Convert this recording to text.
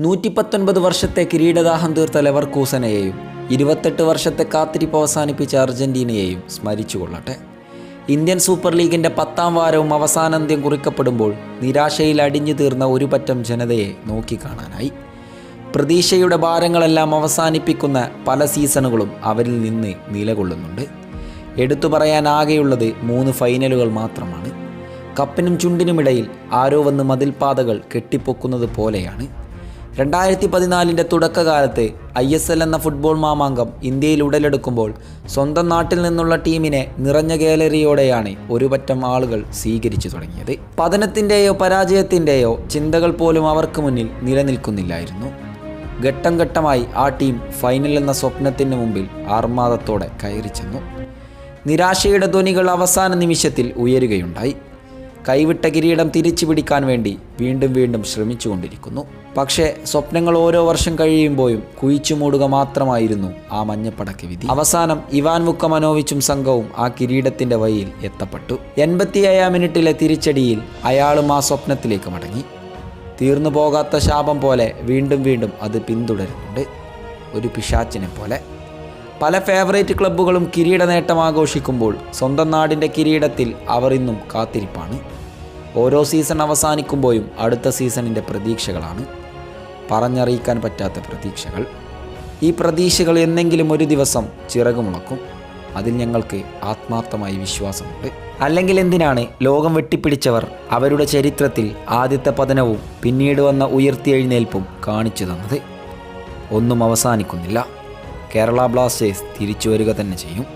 നൂറ്റി പത്തൊൻപത് വർഷത്തെ കിരീടദാഹം തീർത്ത ലെവർകൂസനെയും ഇരുപത്തെട്ട് വർഷത്തെ കാത്തിരിപ്പ് അവസാനിപ്പിച്ച അർജന്റീനയെയും സ്മരിച്ചുകൊള്ളട്ടെ ഇന്ത്യൻ സൂപ്പർ ലീഗിന്റെ പത്താം വാരവും അവസാനാന്ത്യം കുറിക്കപ്പെടുമ്പോൾ നിരാശയിൽ അടിഞ്ഞു തീർന്ന ഒരു പറ്റം ജനതയെ നോക്കിക്കാണാനായി. പ്രതീക്ഷയുടെ ഭാരങ്ങളെല്ലാം അവസാനിപ്പിക്കുന്ന പല സീസണുകളും അവരിൽ നിന്ന് നിലകൊള്ളുന്നുണ്ട്. എടുത്തു പറയാനാകെയുള്ളത് മൂന്ന് ഫൈനലുകൾ മാത്രമാണ്. കപ്പിനും ചുണ്ടിനുമിടയിൽ ആരോ വന്ന് മതിൽപാതകൾ കെട്ടിപ്പൊക്കുന്നത് പോലെയാണ്. രണ്ടായിരത്തി പതിനാലിന്റെ തുടക്കകാലത്ത് ഐ എസ് എൽ എന്ന ഫുട്ബോൾ മാമാങ്കം ഇന്ത്യയിൽ ഉടലെടുക്കുമ്പോൾ സ്വന്തം നാട്ടിൽ നിന്നുള്ള ടീമിനെ നിറഞ്ഞ ഗാലറിയോടെയാണ് ഒരുപറ്റം ആളുകൾ സ്വീകരിച്ചു തുടങ്ങിയത്. പതനത്തിന്റെയോ പരാജയത്തിന്റെയോ ചിന്തകൾ പോലും അവർക്ക് മുന്നിൽ നിലനിൽക്കുന്നില്ലായിരുന്നു. ഘട്ടം ഘട്ടമായി ആ ടീം ഫൈനൽ എന്ന സ്വപ്നത്തിന് മുമ്പിൽ ആർമാദത്തോടെ കയറി ചെന്നു. നിരാശയുടെ ധ്വനികൾ അവസാന നിമിഷത്തിൽ ഉയരുകയുണ്ടായി. കൈവിട്ട കിരീടം തിരിച്ചു പിടിക്കാൻ വേണ്ടി വീണ്ടും വീണ്ടും ശ്രമിച്ചുകൊണ്ടിരിക്കുന്നു. പക്ഷേ സ്വപ്നങ്ങൾ ഓരോ വർഷം കഴിയുമ്പോഴും കുഴിച്ചു മൂടുക മാത്രമായിരുന്നു ആ മഞ്ഞപ്പടക്ക് വിധി. അവസാനം ഇവാൻ മുക്കമനോവിച്ചും സംഘവും ആ കിരീടത്തിന്റെ വഴിയിൽ എത്തപ്പെട്ടു. എൺപത്തിയേഴാം മിനിറ്റിലെ തിരിച്ചടിയിൽ അയാളും ആ സ്വപ്നത്തിലേക്ക് മടങ്ങി. തീർന്നു പോകാത്ത ശാപം പോലെ വീണ്ടും വീണ്ടും അത് പിന്തുടരുന്നുണ്ട്. ഒരു പിശാച്ചിനെ പോലെ. പല ഫേവറേറ്റ് ക്ലബ്ബുകളും കിരീട നേട്ടം ആഘോഷിക്കുമ്പോൾ സ്വന്തം നാടിന്റെ കിരീടത്തിൽ അവർ ഇന്നും കാത്തിരിപ്പാണ്. ഓരോ സീസൺ അവസാനിക്കുമ്പോഴും അടുത്ത സീസണിന്റെ പ്രതീക്ഷകളാണ്. പറഞ്ഞറിയിക്കാൻ പറ്റാത്ത പ്രതീക്ഷകൾ. ഈ പ്രതീക്ഷകൾ എന്നെങ്കിലും ഒരു ദിവസം ചിറകുമുളക്കും. അതിൽ ഞങ്ങൾക്ക് ആത്മാർത്ഥമായി വിശ്വാസമുണ്ട്. അല്ലെങ്കിൽ എന്തിനാണ് ലോകം വെട്ടിപ്പിടിച്ചവർ അവരുടെ ചരിത്രത്തിൽ ആദ്യത്തെ പതനവും പിന്നീട് വന്ന ഉയർത്തിയെഴുന്നേൽപ്പും കാണിച്ചു തന്നത്? ഒന്നും അവസാനിക്കുന്നില്ല. കേരള ബ്ലാസ്റ്റേഴ്സ് തിരിച്ചു വരിക തന്നെ ചെയ്യും.